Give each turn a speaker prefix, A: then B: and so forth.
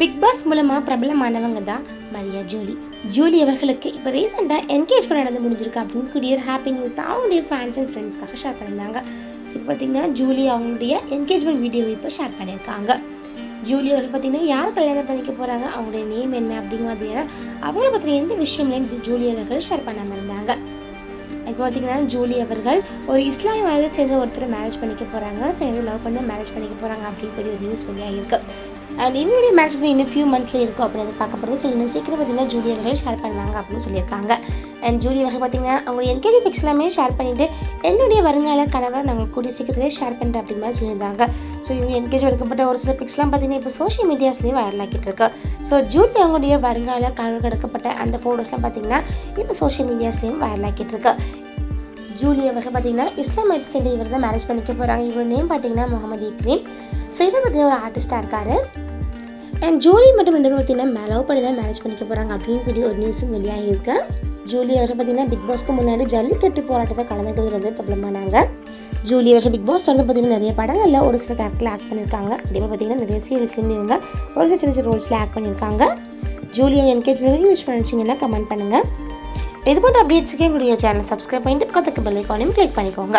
A: Big pass மூலமாக பிரபலமானவங்க தான் Maria Julie. Julie அவர்களுக்கு இப்போ ரீசெண்டாக என்கேஜ்மெண்ட் நடந்து முடிஞ்சிருக்கு அப்படின்னு கூடிய ஒரு ஹாப்பி நியூஸ் அவங்களுடைய ஃபேன்ஸ் அண்ட் ஃப்ரெண்ட்ஸ்க்காக ஷேர் பண்ணியிருந்தாங்க. ஸோ இப்போ பார்த்தீங்கன்னா ஜூலி அவங்களுடைய என்கேஜ்மெண்ட் வீடியோவை இப்போ ஷேர் பண்ணியிருக்காங்க. ஜூலி அவர்கள் பார்த்தீங்கன்னா யார் கல்யாணம் பண்ணிக்க போகிறாங்க அவங்களுடைய நேம் என்ன அப்படிங்கிறது ஏன்னா அவங்கள பற்றின எந்த விஷயங்களையும் ஜூலி அவர்கள் ஷேர் பண்ணாமல் இருந்தாங்க. இப்போ பார்த்தீங்கன்னா ஜூலி அவர்கள் ஒரு இஸ்லாமிய மதத்தை சேர்ந்த ஒருத்தர் மேரேஜ் பண்ணிக்க போகிறாங்க ஸோ எதுவும் லவ் பண்ணி மேரேஜ் பண்ணிக்க போகிறாங்க அப்படின்னு சொல்லி ஒரு நியூஸ் இருக்குது அண்ட் இவங்களுடைய மேரேஜ் பண்ணி இன்னும் ஃபியூ மந்த்ஸில் இருக்கும் அப்படின்னு பார்க்கப்படுது ஸோ இன்னும் சீக்கிரம் பார்த்தீங்கன்னா ஜூலியர்கள் ஷேர் பண்ணுவாங்க அப்படின்னு சொல்லியிருக்காங்க. அண்ட் ஜூலி அவர்கள் பார்த்தீங்கன்னா அவங்களுடைய என்கேஜி பிக்ஸ் எல்லாமே ஷேர் பண்ணிவிட்டு என்னுடைய வருங்கால கணவர் நாங்கள் கூடிய சீக்கிரத்திலே ஷேர் பண்ணுறேன் அப்படின்னு மாதிரி சொல்லியிருந்தாங்க. ஸோ இவங்க என்கேஜ் எடுக்கப்பட்ட ஒரு சில பிக்ஸ்லாம் பார்த்தீங்கன்னா இப்போ சோஷியல் மீடியாஸ்லேயே வைரல் ஆகிட்டு இருக்கு. ஸோ ஜூலி அவங்களுடைய வருங்கால கணவர் எடுக்கப்பட்ட அந்த ஃபோட்டோஸ்லாம் பார்த்தீங்கன்னா இப்போ சோஷியல் மீடியாஸ்லேயும் வைரல் ஆகிட்டு இருக்கு. ஜூலி அவர்கள் பார்த்தீங்கன்னா இஸ்லாம் மதத்தை சேர்ந்த இவர் தான் மேரேஜ் பண்ணிக்க போகிறாங்க இவரோட நேம் பார்த்தீங்கன்னா முகமது இக்ரீம். ஸோ இவர் பார்த்தீங்கன்னா ஒரு ஆர்டிஸ்டாக இருக்காரு. அண்ட் ஜூலி மற்றும் ரெண்டு பேரும் பார்த்தீங்கன்னா லவ் பண்ணி தான் மேரேஜ் பண்ணிக்க போகிறாங்க அப்படின்னு சொல்லி ஒரு நியூஸும் வெளியாகி இருக்குது ஜூலி அவர்கள் பார்த்தீங்கன்னா பிக் பாஸ்க்கு முன்னாடி ஜல்லிக்கட்டு போராட்டத்தை கலந்துக்கிறது ரொம்ப பிரபலமானாங்க. ஜூலி அவர்கள் பிக் பாஸ் வந்து பார்த்தீங்கன்னா நிறைய படங்களில் ஒரு சில கேரக்டரில் ஆக்ட் பண்ணியிருக்காங்க. அதே பார்த்தீங்கன்னா நிறைய சீரியஸ்லேயும் இவங்க ஒரு சில சின்ன சின்ன ரோல்ஸில் ஆக்ட் பண்ணியிருக்காங்க. ஜூலியோட என்கேஜ்மெண்ட் யூஸ் பண்ணிச்சிங்கன்னா கமெண்ட் பண்ணுங்கள் இது போன்ற அப்டேட்ஸுக்கு எங்களுடைய சேனல் சப்ஸ்கிரைப் பண்ணிட்டு பக்கத்துக்கு பெல் ஐக்கானையும் கிளிக் பண்ணிக்கோங்க.